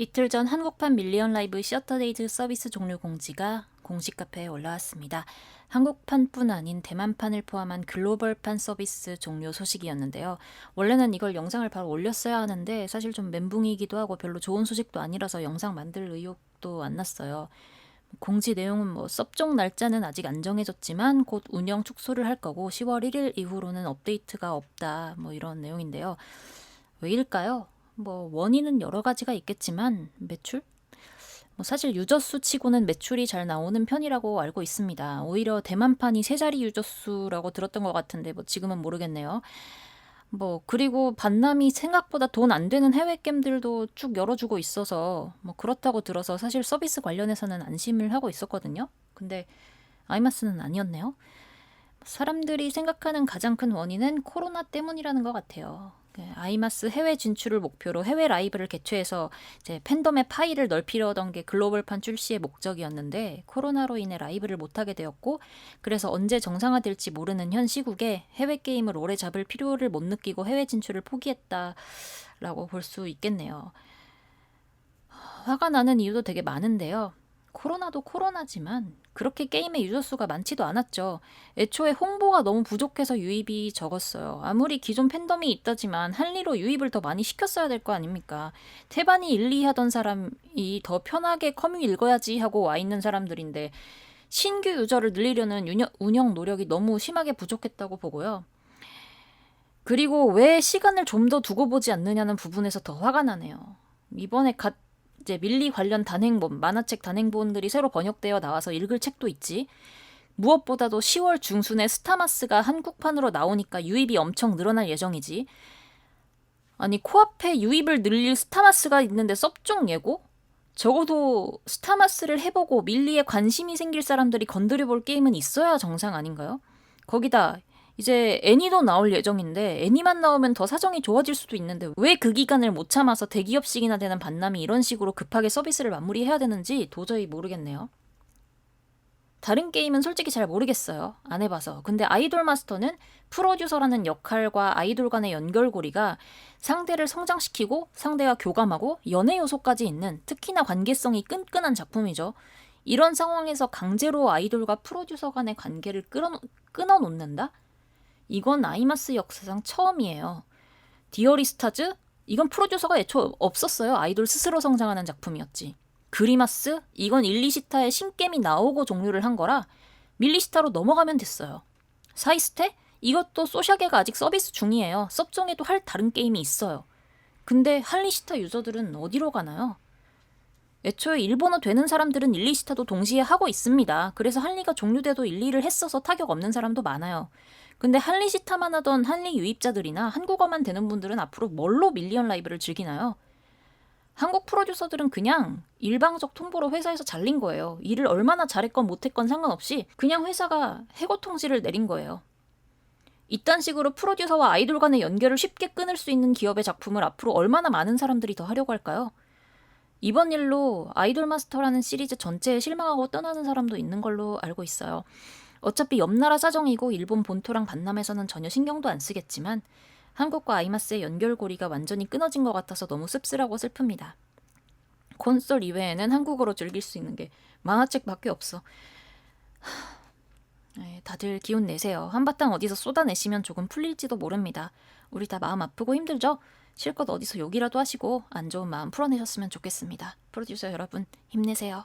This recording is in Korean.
이틀 전 한국판 밀리언 라이브 시어터데이즈 서비스 종료 공지가 공식 카페에 올라왔습니다. 한국판뿐 아닌 대만판을 포함한 글로벌판 서비스 종료 소식이었는데요. 원래는 이걸 영상을 바로 올렸어야 하는데 사실 좀 멘붕이기도 하고 별로 좋은 소식도 아니라서 영상 만들 의욕도 안 났어요. 공지 내용은 뭐 섭종 날짜는 아직 안 정해졌지만 곧 운영 축소를 할 거고 10월 1일 이후로는 업데이트가 없다 뭐 이런 내용인데요. 왜일까요? 뭐 원인은 여러 가지가 있겠지만 매출? 뭐 사실 유저 수 치고는 매출이 잘 나오는 편이라고 알고 있습니다. 오히려 대만판이 세 자리 유저 수라고 들었던 것 같은데 뭐 지금은 모르겠네요. 뭐 그리고 반남이 생각보다 돈 안 되는 해외 게임들도 쭉 열어주고 있어서 뭐 그렇다고 들어서 사실 서비스 관련해서는 안심을 하고 있었거든요. 근데 아이마스는 아니었네요. 사람들이 생각하는 가장 큰 원인은 코로나 때문이라는 것 같아요. 그 아이마스 해외 진출을 목표로 해외 라이브를 개최해서 이제 팬덤의 파이를 넓히려던 게 글로벌판 출시의 목적이었는데 코로나로 인해 라이브를 못하게 되었고 그래서 언제 정상화될지 모르는 현 시국에 해외 게임을 오래 잡을 필요를 못 느끼고 해외 진출을 포기했다라고 볼 수 있겠네요. 화가 나는 이유도 되게 많은데요. 코로나도 코로나지만 그렇게 게임의 유저 수가 많지도 않았죠. 애초에 홍보가 너무 부족해서 유입이 적었어요. 아무리 기존 팬덤이 있다지만 한리로 유입을 더 많이 시켰어야 될 거 아닙니까? 태반이 1, 2 하던 사람이 더 편하게 커뮤 읽어야지 하고 와 있는 사람들인데 신규 유저를 늘리려는 운영, 운영 노력이 너무 심하게 부족했다고 보고요. 그리고 왜 시간을 좀 더 두고 보지 않느냐는 부분에서 더 화가 나네요. 이번에 갓 이제 밀리 관련 단행본, 만화책 단행본들이 새로 번역되어 나와서 읽을 책도 있지. 무엇보다도 10월 중순에 스타마스가 한국판으로 나오니까 유입이 엄청 늘어날 예정이지. 아니 코앞에 유입을 늘릴 스타마스가 있는데 섭종 예고? 적어도 스타마스를 해보고 밀리에 관심이 생길 사람들이 건드려볼 게임은 있어야 정상 아닌가요? 거기다 이제 애니도 나올 예정인데 애니만 나오면 더 사정이 좋아질 수도 있는데 왜 그 기간을 못 참아서 대기업식이나 되는 반남이 이런 식으로 급하게 서비스를 마무리해야 되는지 도저히 모르겠네요. 다른 게임은 솔직히 잘 모르겠어요. 안 해봐서. 근데 아이돌 마스터는 프로듀서라는 역할과 아이돌 간의 연결고리가 상대를 성장시키고 상대와 교감하고 연애 요소까지 있는 특히나 관계성이 끈끈한 작품이죠. 이런 상황에서 강제로 아이돌과 프로듀서 간의 관계를 끊어, 끊어놓는다? 이건 아이마스 역사상 처음이에요. 디어리스타즈? 이건 프로듀서가 애초 없었어요. 아이돌 스스로 성장하는 작품이었지. 그리마스? 이건 일리시타의 신겜이 나오고 종료를 한 거라 밀리시타로 넘어가면 됐어요. 사이스테? 이것도 소샤게가 아직 서비스 중이에요. 섭종에도 할 다른 게임이 있어요. 근데 할리시타 유저들은 어디로 가나요? 애초에 일본어 되는 사람들은 일리시타도 동시에 하고 있습니다. 그래서 할리가 종료돼도 일리를 했어서 타격 없는 사람도 많아요. 근데 할리시타만 하던 할리 유입자들이나 한국어만 되는 분들은 앞으로 뭘로 밀리언 라이브를 즐기나요? 한국 프로듀서들은 그냥 일방적 통보로 회사에서 잘린 거예요. 일을 얼마나 잘했건 못했건 상관없이 그냥 회사가 해고 통지를 내린 거예요. 이딴 식으로 프로듀서와 아이돌 간의 연결을 쉽게 끊을 수 있는 기업의 작품을 앞으로 얼마나 많은 사람들이 더 하려고 할까요? 이번 일로 아이돌 마스터라는 시리즈 전체에 실망하고 떠나는 사람도 있는 걸로 알고 있어요. 어차피 옆나라 사정이고 일본 본토랑 반남에서는 전혀 신경도 안 쓰겠지만 한국과 아이마스의 연결고리가 완전히 끊어진 것 같아서 너무 씁쓸하고 슬픕니다. 콘솔 이외에는 한국어로 즐길 수 있는 게 만화책밖에 없어. 하... 에, 다들 기운 내세요. 한바탕 어디서 쏟아내시면 조금 풀릴지도 모릅니다. 우리 다 마음 아프고 힘들죠? 실컷 어디서 욕이라도 하시고 안 좋은 마음 풀어내셨으면 좋겠습니다. 프로듀서 여러분 힘내세요.